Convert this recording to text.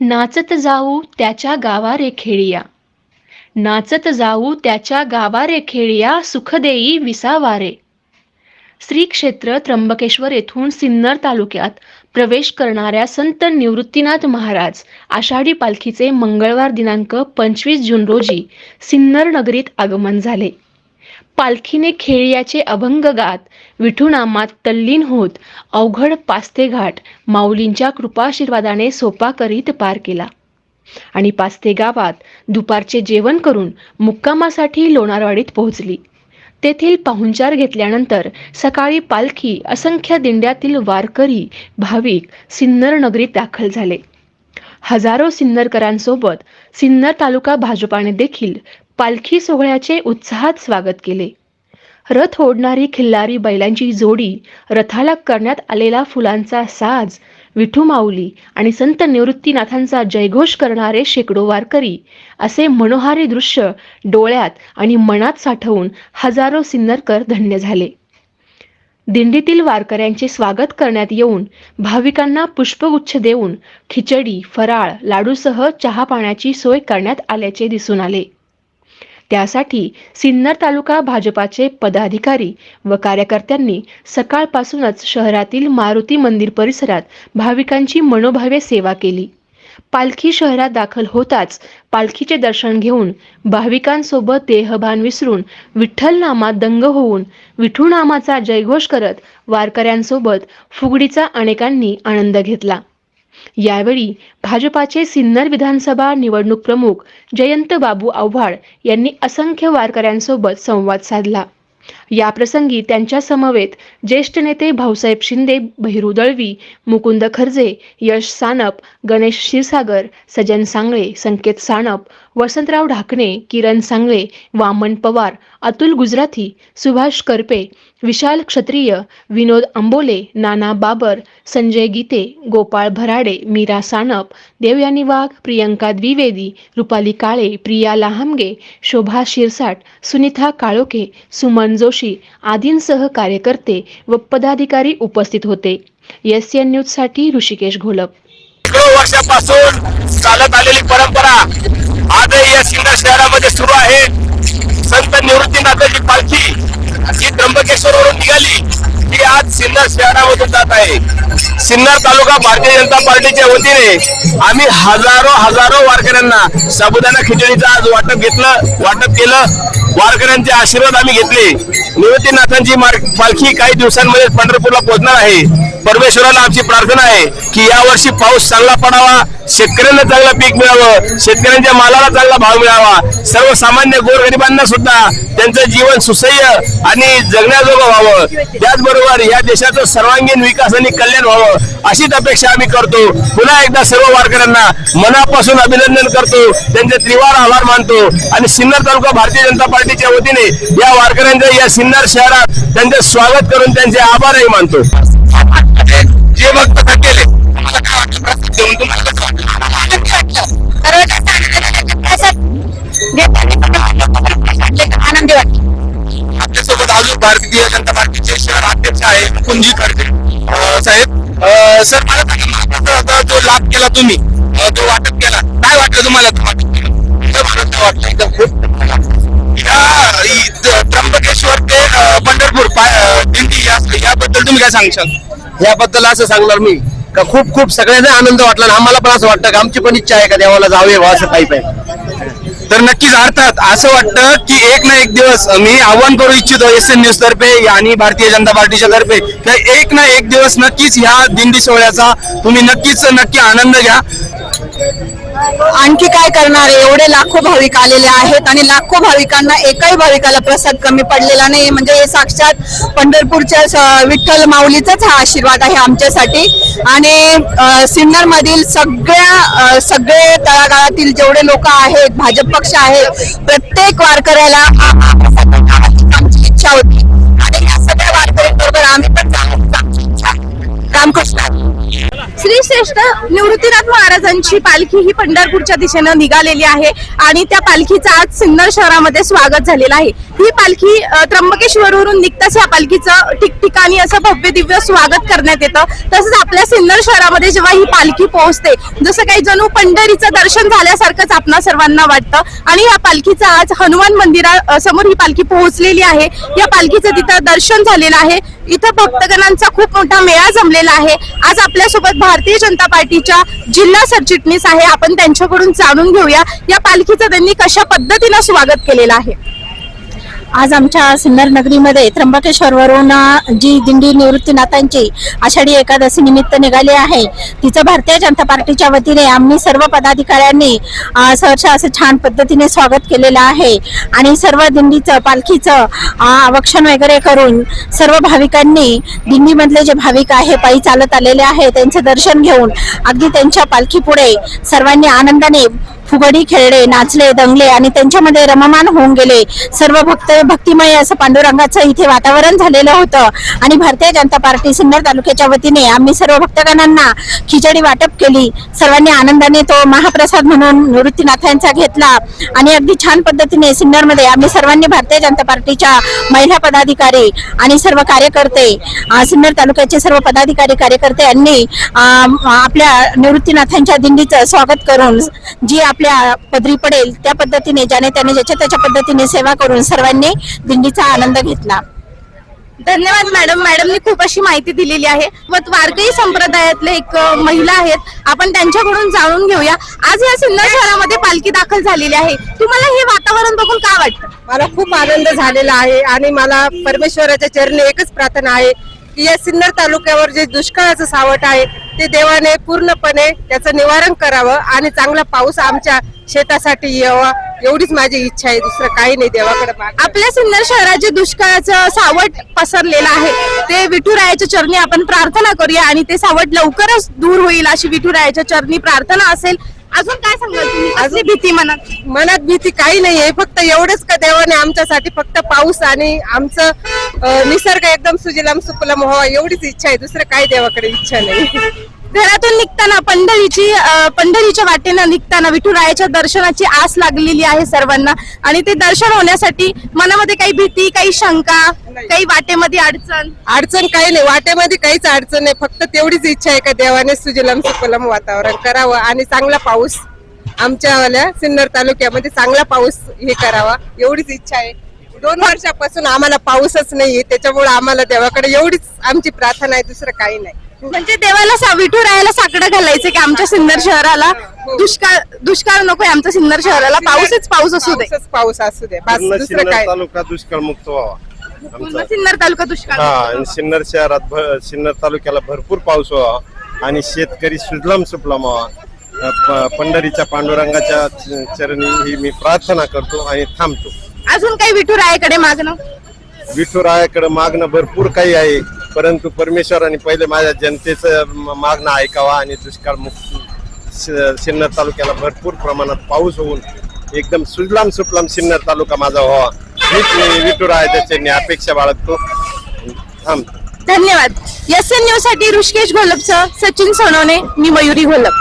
नाचत जाऊ त्याच्या गावा रे खेळिया नाचत जाऊ त्याच्या गावा रे खेळिया सुखदेई विसावारे. श्री क्षेत्र त्र्यंबकेश्वर येथून सिन्नर तालुक्यात प्रवेश करणाऱ्या संत निवृत्तीनाथ महाराज आषाढी पालखीचे मंगळवार दिनांक पंचवीस जून रोजी सिन्नर नगरीत आगमन झाले. पालखीने खेळियाचे अभंग गात विठुनामात तल्लीन होत अवघड पास्ते घाट माऊलींच्या कृपाशीर्वादाने सोपा करीत पार केला. आणि पास्ते गावात दुपारचे जेवण करून मुक्कामासाठी लोणारवाडीत पोहोचली. तेथील पाहुणचार घेतल्यानंतर सकाळी पालखी असंख्य दिंड्यातील वारकरी भाविक सिन्नर नगरीत दाखल झाले. हजारो सिन्नरकरांसोबत सिन्नर तालुका भाजपाने देखील पालखी सोहळ्याचे उत्साहात स्वागत केले. रथ ओढणारी खिल्लारी बैलांची जोडी रथाला करण्यात आलेला फुलांचा साज विठू माऊली आणि संत निवृत्तीनाथांचा जयघोष करणारे शेकडो वारकरी असे मनोहारी दृश्य डोळ्यात आणि मनात साठवून हजारो सिन्नरकर धन्य झाले. दिंडीतील वारकऱ्यांचे स्वागत करण्यात येऊन भाविकांना पुष्पगुच्छ देऊन खिचडी फराळ लाडूसह चहा पाण्याची सोय करण्यात आल्याचे दिसून आले. त्यासाठी सिन्नर तालुका भाजपाचे पदाधिकारी व कार्यकर्त्यांनी सकाळपासूनच शहरातील मारुती मंदिर परिसरात भाविकांची मनोभावे सेवा केली. पालखी शहरात दाखल होताच पालखीचे दर्शन घेऊन भाविकांसोबत देहभान विसरून विठ्ठल नामात दंग होऊन विठू नामाचा जयघोष करत वारकऱ्यांसोबत फुगडीचा अनेकांनी आनंद घेतला. यावेळी भाजपाचे सिन्नर विधानसभा निवडणूक प्रमुख जयंत बाबू आव्हाड यांनी असंख्य वारकऱ्यांसोबत संवाद साधला. याप्रसंगी त्यांच्या समवेत ज्येष्ठ नेते भाऊसाहेब शिंदे बहिरू दळवी मुकुंद खर्जे यश सानप गणेश क्षीरसागर सजन सांगळे संकेत सानप वसंतराव ढाकणे किरण सांगळे वामन पवार अतुल गुजराथी सुभाष करपे विशाल क्षत्रिय विनोद आंबोले नाना बाबर संजय गीते गोपाळ भराडे मीरा सानप देवयानी वाघ प्रियंका द्विवेदी रुपाली काळे प्रिया लहामगे शोभा शिरसाट सुनीता काळोखे सुमन जोशी जोशी आदींसह कार्यकर्ते व पदाधिकारी उपस्थित होते. एस एन न्यूजसाठी ऋषिकेश घोलप. वर्षापासून चालत आलेली परंपरा आजही या सिन्नर शहरामध्ये सुरू आहे. संत निवृत्तीनाथाची पालखी जी त्र्यंबकेश्वरवरून निघाली. ती आज सिन्नर शहरामधून जात आहे. सिन्नर तालुका भारतीय जनता पार्टीच्या वतीने आम्ही हजारो हजारो वारकऱ्यांना साबुदाना खिचडीचं आज वाटप घेतलं वाटप केलं. वारकऱ्यांचे आशीर्वाद आम्ही घेतले. निवृत्तीनाथांची पालखी काही दिवसांमध्ये पंढरपूरला पोहोचणार आहे. परमेश्वराला आमची प्रार्थना आहे की यावर्षी पाऊस चांगला पडावा शेतकऱ्यांना चांगलं पीक मिळावं शेतकऱ्यांच्या मालाला चांगला भाव मिळावा. सर्वसामान्य गोरगरिबांना सुद्धा त्यांचं जीवन सुसह्य आणि जगण्याजोगं व्हावं. त्याचबरोबर या देशाचं सर्वांगीण विकास आणि कल्याण व्हावं अशीच अपेक्षा आम्ही करतो. पुन्हा एकदा सर्व वारकऱ्यांना मनापासून अभिनंदन करतो. त्यांचे त्रिवार आभार मानतो. आणि सिन्नर तालुका भारतीय जनता पार्टीच्या वतीने या वारकऱ्यांचं या सिन्नर शहरात त्यांचे स्वागत करून त्यांचे आभारही मानतो. कुंजी साहेब सर मला सांगा महाराष्ट्राचा जो लाभ केला तुम्ही तो वाटप केला काय वाटलं तुम्हाला वाटप एकदम खूप. त्र्यंबकेश्वर ते पंढरपूर दिंडी या- याबद्दल तुम्ही काय सांगशाल? याबद्दल असं सांगणार मी का खूप खूप सगळ्यांना आनंद वाटला आम्हाला पण असं वाटतं का आमची पण इच्छा आहे का देवाला जावे असं काही पाहिजे. तर नक्कीच अर्थात असं वाटतं की एक ना एक दिवस मी आव्हान करू इच्छितो एस एन न्यूज तर्फे आणि भारतीय जनता पार्टीच्या तर्फे. तर एक ना एक दिवस नक्कीच ह्या दिंडी सोहळ्याचा तुम्ही नक्कीच नक्की आनंद घ्या. आणखी काय करणार आहे? एवढे लाखो भाविक आलेले आहेत आणि लाखो भाविकांना एकाही भाविकाला प्रसाद कमी पडलेला नाही म्हणजे हे साक्षात पंढरपूरच्या विठ्ठल माऊलीचाच हा आशीर्वाद आहे आमच्यासाठी. आणि सिन्नर मधील सगळ्या सगळे तळागाळातील जेवढे लोक आहेत भाजप पक्ष आहे प्रत्येक वारकऱ्याला आमची इच्छा होती. आणि या सगळ्या वारकऱ्यांबरोबर आम्ही पण रामकृष्ण श्री श्रेष्ठ निवृत्तीनाथ महाराजांची पालखी ही पंढरपूरच्या दिशेनं निघालेली आहे आणि त्या पालखीचं आज सिन्नर शहरामध्ये स्वागत झालेलं आहे. ही पालखी त्र्यंबकेश्वरवरून निघताच या पालखीचं ठिकठिकाणी असं भव्य दिव्य स्वागत करण्यात येतं. तसंच आपल्या सिन्नर शहरामध्ये जेव्हा ही पालखी पोहोचते जसं काही जणू पंढरीचं दर्शन झाल्यासारखंच आपणा सर्वांना वाटतं. आणि या पालखीचं आज हनुमान मंदिरा समोर ही पालखी पोहोचलेली आहे. या पालखीचं तिथं दर्शन झालेलं आहे. इथं भक्तगणांचा खूप मोठा मेळा जमलेला आहे. आज आपल्यासोबत भारतीय जनता पार्टीच्या जिल्हा सरचिटणीस आहे. आपण त्यांच्याकडून जाणून घेऊया. या पालखीचं त्यांनी कशा पद्धतीनं स्वागत केलेलं आहे? आज आमच्या सिन्नर नगरीमध्ये त्र्यंबकेश्वरवरून जी दिंडी निवृत्तीनाथांची आषाढी एकादशी निमित्त निघाली आहे तिचं भारतीय जनता पार्टीच्या वतीने आम्ही सर्व पदाधिकाऱ्यांनी सहसा असं छान पद्धतीने स्वागत केलेलं आहे. आणि सर्व दिंडीचं पालखीचं आवक्षण वगैरे करून सर्व भाविकांनी दिंडीमधले जे भाविक आहे पायी चालत आलेले आहे त्यांचं दर्शन घेऊन अगदी त्यांच्या पालखीपुढे सर्वांनी आनंदाने फुगडी खेळले नाचले दंगले आणि त्यांच्यामध्ये रममान होऊन गेले. सर्व भक्त भक्तिमय असं पांडुरंगाचं इथे वातावरण झालेलं होतं. आणि भारतीय जनता पार्टी सिन्नर तालुक्याच्या वतीने आम्ही सर्व भक्तगणांना खिचडी वाटप केली. सर्वांनी आनंदाने तो महाप्रसाद म्हणून निवृत्तीनाथांचा घेतला. आणि अगदी छान पद्धतीने सिन्नरमध्ये आम्ही सर्वांनी भारतीय जनता पार्टीच्या महिला पदाधिकारी आणि सर्व कार्यकर्ते सिन्नर तालुक्याचे सर्व पदाधिकारी कार्यकर्ते यांनी आपल्या निवृत्तीनाथांच्या दिंडीचं स्वागत करून जी आपल्या पदरी पडेल त्या पद्धतीने ज्याने त्याने ज्याच्या त्याच्या पद्धतीने सेवा करून सर्वांनी दिंडीचा आनंद घेतला. धन्यवाद मॅडम. मॅडमनी खूप अशी माहिती दिलेली आहे. व वारकरी संप्रदायातले एक महिला आहेत. आपण त्यांच्याकडून जाणून घेऊया. आज या सिन्नर शहरामध्ये पालखी दाखल झालेली आहे. तुम्हाला हे वातावरण बघून काय वाटतं? मला खूप आनंद झालेला आहे आणि मला परमेश्वराच्या चरणी एकच प्रार्थना आहे. की या सिन्नर तालुक्यावर जे दुष्काळाचं सावट आहे ते देवाने पूर्णपणे त्याचं निवारण करावं आणि चांगला पाऊस आमच्या शेतासाठी यावा एवढीच माझी इच्छा आहे. दुसरं काही नाही देवाकडे आपल्या सिन्नर शहरात जे दुष्काळाचं सावट पसरलेलं आहे ते विठुरायाच्या चरणी आपण प्रार्थना करूया आणि ते सावट लवकरच दूर होईल अशी विठुरायाच्या चरणी प्रार्थना असेल अजून काय सांगाल तुम्ही? असली भीती मनात? मनात भीती काही नाही आहे. फक्त एवढंच का देवाने आमच्यासाठी फक्त पाऊस आणि आमचं अं, निसर्ग एकदम सुजलाम सुफलाम व्हावा एवढीच इच्छा आहे. दुसरं काही देवाकडे इच्छा नाही. घरातून निघताना पंढरीची पंढरीच्या वाटेनं निघताना विठुरायाच्या दर्शनाची आस लागलेली आहे सर्वांना. आणि ते दर्शन होण्यासाठी मनामध्ये काही भीती काही शंका काही वाटेमध्ये अडचण? अडचण काही नाही. वाटेमध्ये काहीच अडचण नाही. फक्त तेवढीच इच्छा आहे का देवाने सुजलम सुफलम वातावरण करावं आणि चांगला पाऊस आमच्यावाल्या सिन्नर तालुक्यामध्ये चांगला पाऊस हे करावा. एवढीच इच्छा आहे. दोन वर्षापासून आम्हाला पाऊसच नाहीये. त्याच्यामुळे आम्हाला देवाकडे एवढीच आमची प्रार्थना आहे. दुसरं काही नाही. म्हणजे देवाला सा- विठुरायाला साकडं घालायचं की आमच्या सिन्नर शहराला. दुष्काळ दुष्काळ नकोय आमच्या सिन्नर शहराला. पाऊसच पाऊस असू दे. पाऊसच पाऊस असू दे. बस पूर्ण दुसरं सिन्नर काय? तालुका दुष्काळ मुक्त व्हावा. पूर्ण आमचा. सिन्नर तालुका दुष्काळ. हा आणि सिन्नर शहरात भ- सिन्नर तालुक्याला भरपूर पाऊस व्हावा. आणि शेतकरी सुजलाम सुफलाम व्हावा. अ, प- पंढरीच्या पांडुरंगाच्या च- चरणी ही मी प्रार्थना करतो आणि थांबतो. अजून काही विठुरायाकडे मागणं? विठुरायाकडे मागणं भरपूर काही आहे. परंतु परमेश्वराने पहिले माझ्या जनतेचं मागणं ऐकावा आणि दुष्काळ मुक्त सिन्नर तालुक्याला भरपूर प्रमाणात पाऊस होऊन एकदम सुजलाम सुफलाम सिन्नर तालुका माझा व्हावा. हीच मी विठुरायाच्या चरणी अपेक्षा बाळगतो. थांबतो धन्यवाद. एस एन न्यूजसाठी ऋषिकेश घोलपचं सचिन सोनवणे मी मयुरी घोलप